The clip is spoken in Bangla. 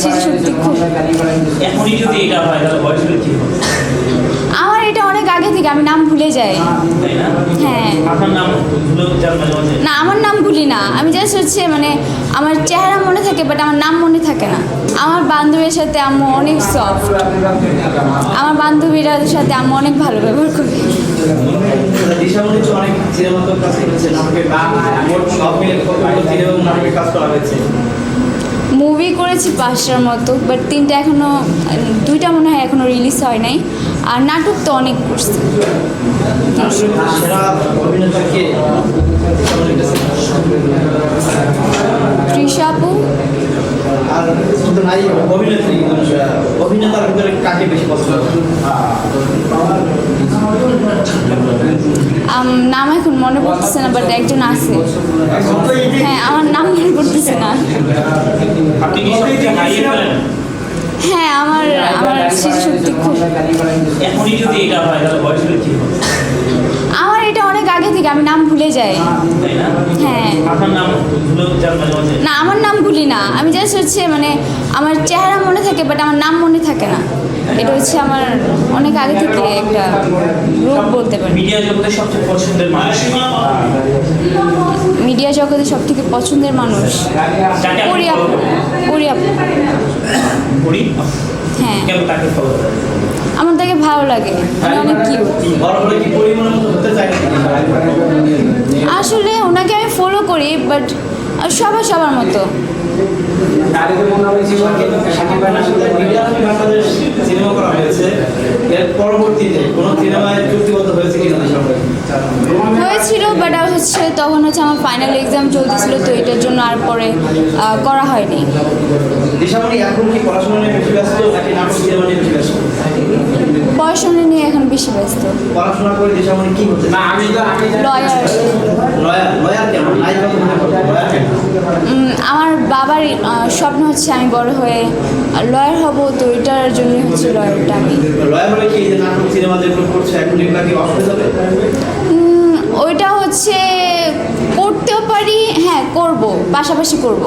স্মৃতিশক্তি খুব। এখনই যদি এটা হয় তাহলে বয়স হলে কি হবে? আমার এটা অনেক আগে থেকে আমি নাম ভুলে যাই। হ্যাঁ। না আমার নাম ভুলি না। আমি জাস্ট হচ্ছে মানে আমার চেহারা মনে থাকে বাট আমার নাম মনে থাকে না। আমার বান্ধবীর সাথে আম্মু অনেক সফট আমার বান্ধবীরা সাথে আম্মু অনেক ভালো ব্যবহার করে। অনেক সিনেমা তো কাজ করেছে পাঁচটার মতো বাট তিনটা এখনও দুইটা মনে হয় এখনও রিলিজ হয় নাই। আর নাটক তো অনেক করছি। নাম এখন মনে পড়তেছে না বাট একজন আছে হ্যাঁ আমার নাম মনে পড়তেছে না আপনি কি সবচেয়ে হারিয়ে ফেলেন হ্যাঁ আমার আমার স্মৃতিশক্তি খুব এখনই যদি এটা হয় তাহলে বয়স হলে কি হবে? আমার এটা অনেক আগে থেকে আমি নাম ভুলে যাই। হ্যাঁ। না আমার নাম ভুলি না। আমি জাস্ট হচ্ছে মানে আমার চেহারা মনে থাকে বাট আমার নাম মনে থাকে না। এটা হচ্ছে আমার অনেক আগে থেকে একটা রূপ বলতে পারি। মিডিয়া জগতের সবচেয়ে পছন্দের মানুষ মিডিয়া জগতে সব থেকে পছন্দের মানুষ পরি আপু পরি আপু হ্যাঁ। কেন তাকে ফলো করেন? আমার তাকে ভালো লাগে উনি অনেক কিউট বড় হলে কি পরিমাণের হতে চাই আসলে ওনাকে আমি ফলো করি বাট সবার সবার মতো। হয়েছিল বাট হচ্ছে তখন হচ্ছে আমার ফাইনাল এক্সাম চলতেছিল তো এটার জন্য আর পরে করা হয়নি। এখন কি পড়াশোনা নিয়ে বেশি ব্যস্ত পড়াশোনা নিয়ে এখন বেশি ব্যস্ত। পড়াশোনা করে কি হতে না আমি তো আমি লয়ার লয়ার লয়ার কেমন? মনে কেন আমার বাবার স্বপ্ন হচ্ছে আমি বড় হয়ে লয়ার হব তো এটার জন্য হচ্ছে লয়ারটা আমি। লয়ার হলে কি? এই নাটক সিনেমা যেগুলো করছে এখন এগুলা কি অসুবিধা হবে? ওইটা হচ্ছে করতেও পারি হ্যাঁ করব পাশাপাশি করব।